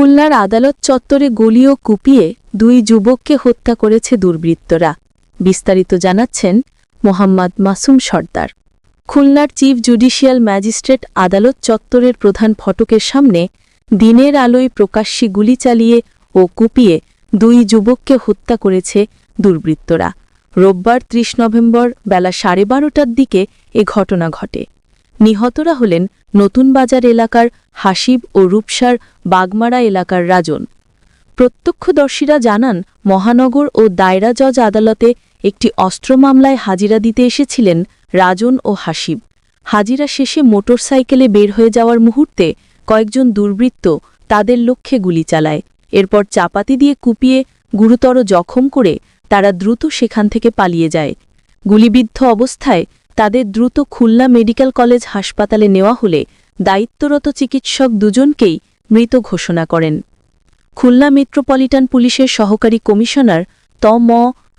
খুলনার আদালত চত্বরে গুলি ও কুপিয়ে দুই যুবককে হত্যা করেছে দুর্বৃত্তরা। বিস্তারিত জানাচ্ছেন মোহাম্মদ মাসুম সর্দার। খুলনার চিফ জুডিশিয়াল ম্যাজিস্ট্রেট আদালত চত্বরের প্রধান ফটকের সামনে দিনের আলোয় প্রকাশ্যে গুলি চালিয়ে ও কুপিয়ে দুই যুবককে হত্যা করেছে দুর্বৃত্তরা। রোববার ত্রিশ নভেম্বর বেলা সাড়ে বারোটার দিকে এ ঘটনা ঘটে। নিহতরা হলেন নতুন বাজার এলাকার হাসিব ও রূপসার বাগমারা এলাকার রাজন। প্রত্যক্ষদর্শীরা জানান, মহানগর ও দায়রা জজ আদালতে একটি অস্ত্র মামলায় হাজিরা দিতে এসেছিলেন রাজন ও হাসিব। হাজিরা শেষে মোটরসাইকেলে বের হয়ে যাওয়ার মুহূর্তে কয়েকজন দুর্বৃত্ত তাদের লক্ষ্যে গুলি চালায়। এরপর চাপাতি দিয়ে কুপিয়ে গুরুতর জখম করে তারা দ্রুত সেখান থেকে পালিয়ে যায়। গুলিবিদ্ধ অবস্থায় তাদের দ্রুত খুলনা মেডিকেল কলেজ হাসপাতালে নেওয়া হলে দায়িত্বরত চিকিৎসক দুজনকেই মৃত ঘোষণা করেন। খুলনা মেট্রোপলিটন পুলিশের সহকারী কমিশনার ত ম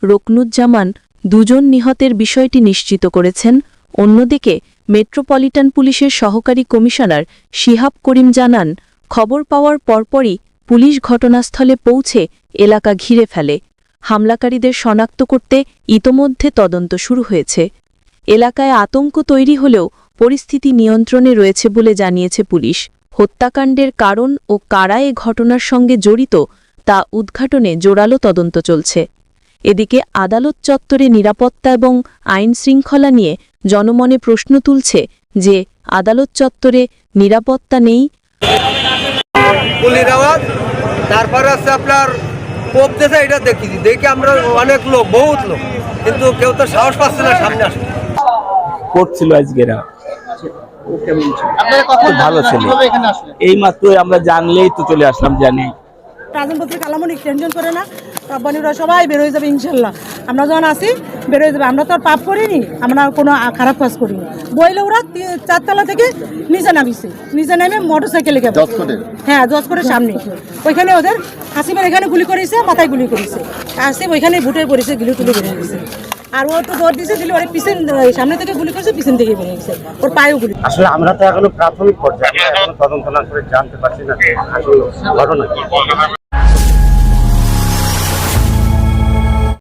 রকনুজ্জামান দুজন নিহতের বিষয়টি নিশ্চিত করেছেন। অন্যদিকে মেট্রোপলিটন পুলিশের সহকারী কমিশনার শিহাব করিম জানান, খবর পাওয়ার পরপরই পুলিশ ঘটনাস্থলে পৌঁছে এলাকা ঘিরে ফেলে। হামলাকারীদের শনাক্ত করতে ইতোমধ্যে তদন্ত শুরু হয়েছে। এলাকায় আতঙ্ক তৈরি হলেও পরিস্থিতি নিয়ন্ত্রণে রয়েছে বলে জানিয়েছে পুলিশ। হত্যাকাণ্ডের কারণ ও কারা এ ঘটনার সঙ্গে জড়িত তা উদ্ঘাটনে জোরালো তদন্ত চলছে। এদিকে আদালত চত্বরে নিরাপত্তা এবং আইন শৃঙ্খলা নিয়ে জনমনে প্রশ্ন তুলছে যে আদালত চত্বরে নিরাপত্তা নেই। আওয়াজ আপনার দেশে, এটা দেখেছি দেখে আমরা অনেক লোক, বহুত লোক, কিন্তু কেউ তো সাহস পাচ্ছে না সামনে আসতে। করছিল আজকে এরা। আপনারা কখন ভালো? ছেলে। এই মাত্র আমরা জানলেই তো চলে আসলাম জানি। কালামনিক টেনশন করে না। রব্বানিরা সবাই বের হয়ে যাবে ইনশাল্লাহ। আমরা যখন আসি বের হয়ে যাবে। আমরা তো আর পাপ করিনি আমরা কোনো খারাপ কাজ করিনি। বইলে ওরা চারতলা থেকে নিচে নামিছে। নিচে নেমে মোটর সাইকেলে গেছে হ্যাঁ করে সামনে। ওইখানে ওদের হাসিমের এখানে গুলি করেছে মাথায় গুলি করেছে। আসিম ওইখানে ভুটে পড়েছে গুলি তুলে বেরিয়ে গেছে আর ও তো দৌড় দিয়েছে দিলে ওর পিছন সামনে থেকে গুলি করেছে, পিছন থেকে বেরিয়ে গেছে। ওর পায়েও গুলি। আসলে আমরা তো এখনও প্রাথমিক পর্যায়ে, আমরা এখনও তদন্ত না করে জানতে পারছি না আসলে ঘটনা